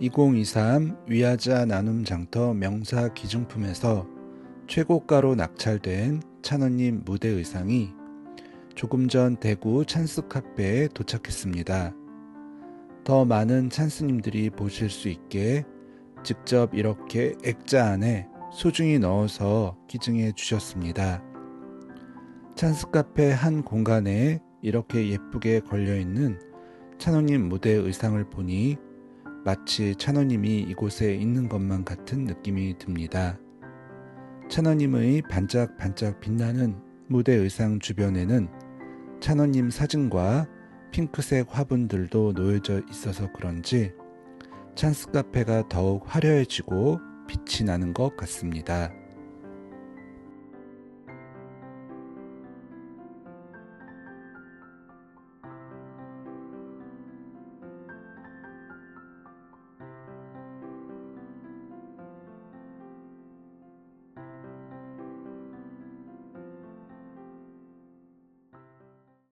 2023 위아자 나눔 장터 명사 기증품에서 최고가로 낙찰된 찬원님 무대 의상이 조금 전 대구 찬스 카페에 도착했습니다. 더 많은 찬스님들이 보실 수 있게 직접 이렇게 액자 안에 소중히 넣어서 기증해 주셨습니다. 찬스 카페 한 공간에 이렇게 예쁘게 걸려 있는 찬호님 무대 의상을 보니 마치 찬호님이 이곳에 있는 것만 같은 느낌이 듭니다. 찬호님의 반짝반짝 빛나는 무대 의상 주변에는 찬호님 사진과 핑크색 화분들도 놓여져 있어서 그런지 찬스 카페가 더욱 화려해지고 빛이 나는 것 같습니다.